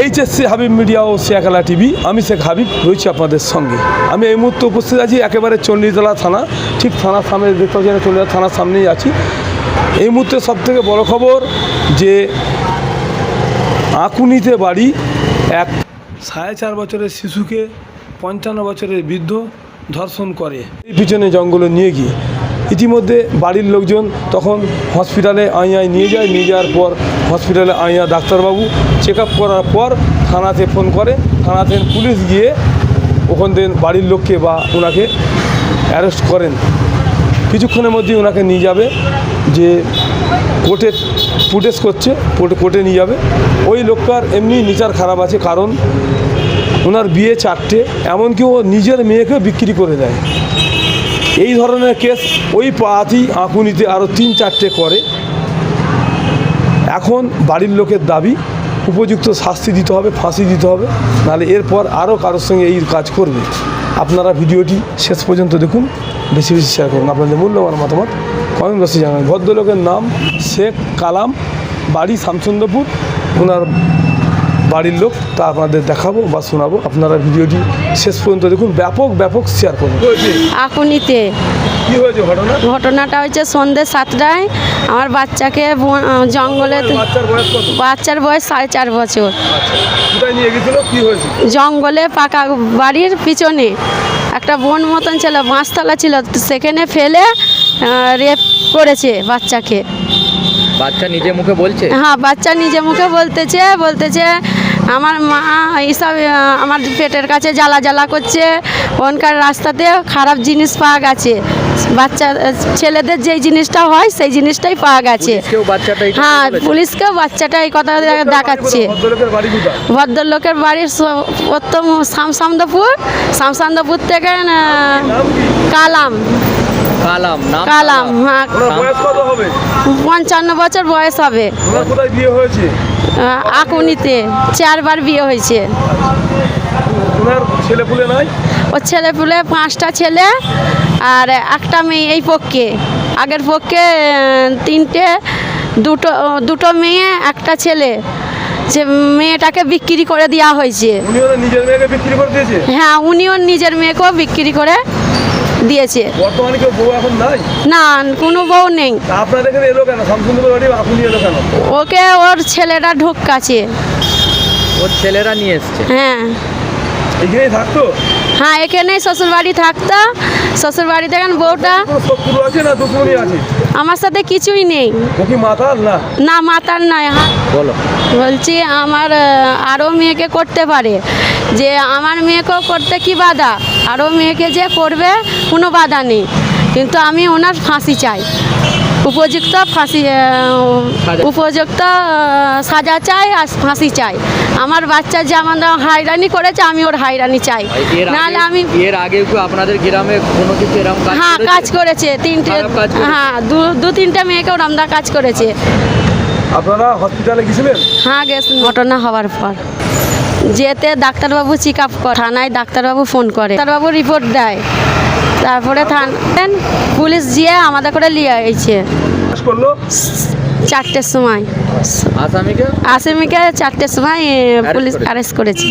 HSC Habib media ও শেখালা TV, আমি শেখ হাবিব, রয়েছি আপনাদের সঙ্গে। আমি এই মুহূর্তে উপস্থিত আছি একেবারে চণ্ডীতলা থানা, ঠিক থানার সামনে দেখতে পাচ্ছি চণ্ডীতলা থানার সামনেই আছি। এই মুহূর্তে সবথেকে বড় খবর যে আকুনিতে বাড়ি এক সাড়ে চার বছরের শিশুকে পঞ্চান্ন বছরের বৃদ্ধ ধর্ষণ করে। এই পিছনে জঙ্গলে নিয়ে গিয়ে ইতিমধ্যে বাড়ির লোকজন তখন হসপিটালে আইয়ায় নিয়ে যায়, নিয়ে যাওয়ার পর হসপিটালে আইয়া ডাক্তারবাবু চেক আপ করার পর থানাতে ফোন করে, থানাতে পুলিশ গিয়ে ওখান থেকে বাড়ির লোককে বা ওনাকে অ্যারেস্ট করেন। কিছুক্ষণের মধ্যে ওনাকে নিয়ে যাবে, যে কোর্টে ফুটেজ করছে, কোর্টে কোর্টে নিয়ে যাবে। ওই লোকটার এমনি নিচার খারাপ আছে, কারণ ওনার বিয়ে চারটে, এমনকি ও নিজের মেয়েকে বিক্রি করে দেয়। এই ধরনের কেস ওই পাতি আঁকুনিতে আরও তিন চারটে করে। এখন বাড়ির লোকের দাবি, উপযুক্ত শাস্তি দিতে হবে, ফাঁসি দিতে হবে, নাহলে এরপর আরও কারোর সঙ্গে এই কাজ করবে। আপনারা ভিডিওটি শেষ পর্যন্ত দেখুন, বেশি বেশি শেয়ার করুন। আপনাদের মূল্যবান মতামত কমেন্ট বক্সে জানান। ভদ্রলোকের নাম শেখ কালাম, বাড়ি শামসুন্দরপুর, ওনার বাড়ির লোক তা আপনাদের দেখাবো বা শোনাবো। আপনারা ভিডিওটি শেষ পর্যন্ত দেখুন ব্যাপক ব্যাপক শেয়ার করুন। আকুনিতে। হয়েছে ঘটনাটা হচ্ছে সন্ধ্যে সাতটায়। আমার বাচ্চাকে জঙ্গলে বাচ্চার বয়স সাড়ে চার বছর। হয়েছে? জঙ্গলে পাকা বাড়ির পিছনে। একটা বন মতন ছিল বাঁশতলা ছিল সেখানে ফেলে রেপ করেছে বাচ্চাকে। বাচ্চা নিজে মুখে বলছে? হ্যাঁ বাচ্চা নিজে মুখে বলতেছে বলতেছে আমার মা এইসব আমার পেটের কাছে জ্বালা জ্বালা করছে ওনকার রাস্তাতে খারাপ জিনিস পাওয়া গেছে। বাচ্চা ছেলেদের যেই জিনিসটা হয় সেই জিনিসটাই পাওয়া গেছে। হ্যাঁ? পুলিশকেও বাচ্চাটা এই কথা দেখাচ্ছে। ভদ্রলোকের বাড়ি বাড়ির প্রথম শামসান্দপুর শামসান্দপুর থেকে কালাম। কালাম নাম কালাম হ্যাঁ। বয়স কত হবে? পঞ্চান্ন বছর বয়স হবে। কোথায় বিয়ে হয়েছে? আকুনিতে। চারবার বিয়ে হয়েছে। ছেলে পুলে নাই? ওর ছেলে পুলে পাঁচটা ছেলে আর একটা মেয়ে এই পক্ষে। আগের পক্ষে তিনটে দুটো দুটো মেয়ে একটা ছেলে। যে মেয়েটাকে বিক্রি করে দেওয়া হয়েছে। উনি ওনার নিজের মেয়েকে বিক্রি করে দিয়েছে? হ্যাঁ উনিও নিজের মেয়েকেও বিক্রি করে দিয়েছে। বর্তমানে কেউ বউ এখন নাই? না কোনো বউ নেই। তা এখানে এলো কেন? শামসুন্দর বাড়ি আপনি এলো কেন? ওকে ওর ছেলেটা ঢুকাছে ওর ছেলেরা নিয়ে এসছে। হ্যাঁ। এখানেই থাকতো? হ্যাঁ এখানেই শ্বশুর বাড়ি থাকতো শ্বশুর বাড়ি দেখেন বউটা আছে না? আছে আমার সাথে কিছুই নেই। না? না মাতার নয় হ্যাঁ। বলো। বলছি আমার আরও মেয়েকে করতে পারে। যে আমার মেয়েকেও করতে কি বাধা? আরও মেয়েকে যে করবে কোনো বাধা নেই। কিন্তু আমি ওনার ফাঁসি চাই। উপযুক্ত ফাঁসি উপযুক্ত সাজা চাই আর ফাঁসি চাই। আমার বাচ্চা যে যেমন হাইরানি করেছে আমি ওর হাইরানি চাই। নাহলে আমি এর আগেও কি আপনাদের গ্রামে কোনো কিছু এরকম হ্যাঁ কাজ করেছে। তিনটে? হ্যাঁ দু দু তিনটে মেয়েকেও রামদা কাজ করেছে। আপনারা হসপিটালে গেছিলেন? হ্যাঁ গেছে। ঘটনা হওয়ার পর। যেতে ডাক্তারবাবু চেক আপ করে থানায় ডাক্তারবাবু ফোন করে। ডাক্তারবাবু রিপোর্ট দেয়। তারপরে থান পুলিশ গিয়ে আমাদের করে নিয়ে করল? চারটের সময়। আসামিকে? চারটের সময় পুলিশ অ্যারেস্ট করেছে।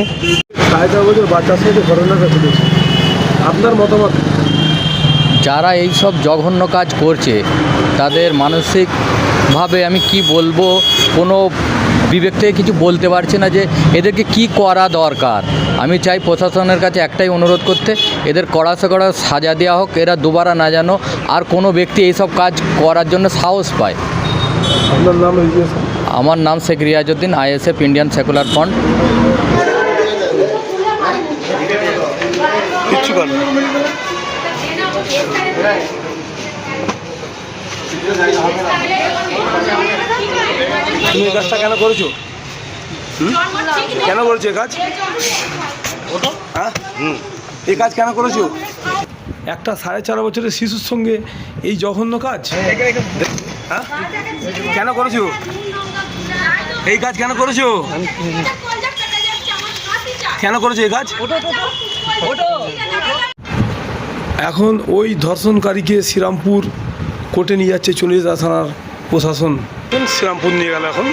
আপনার মতামত যারা এই সব জঘন্য কাজ করছে তাদের মানসিকভাবে আমি কি বলব? কোনো বিবেক থেকে কিছু বলতে পারছি না যে এদেরকে কি করা দরকার। আমি চাই প্রশাসনের কাছে একটাই অনুরোধ করতে এদের কড়া সে কড়া সাজা দেওয়া হোক এরা দুবারা না যেন আর কোনো ব্যক্তি এইসব কাজ করার জন্য সাহস পায়। আপনার নাম আমার নাম Sheikh Riazuddin ISF Indian secular front. কিচ্ছু করেন তুমি এই কাজটা কেন করেছ? কেন করেছ এই কাজ? হ্যাঁ? এই কাজ কেন করেছ? একটা সাড়ে চার বছরের শিশুর সঙ্গে এই জঘন্য কাজ? হ্যাঁ? কেন করেছ? এই কাজ কেন করেছ? কেন করেছ এই কাজ? এখন ওই ধর্ষণকারীকে শ্রীরামপুর কোর্টে নিয়ে যাচ্ছে চল্লিশ থানার প্রশাসন। শ্রীরামপুর নিয়ে গেল এখন।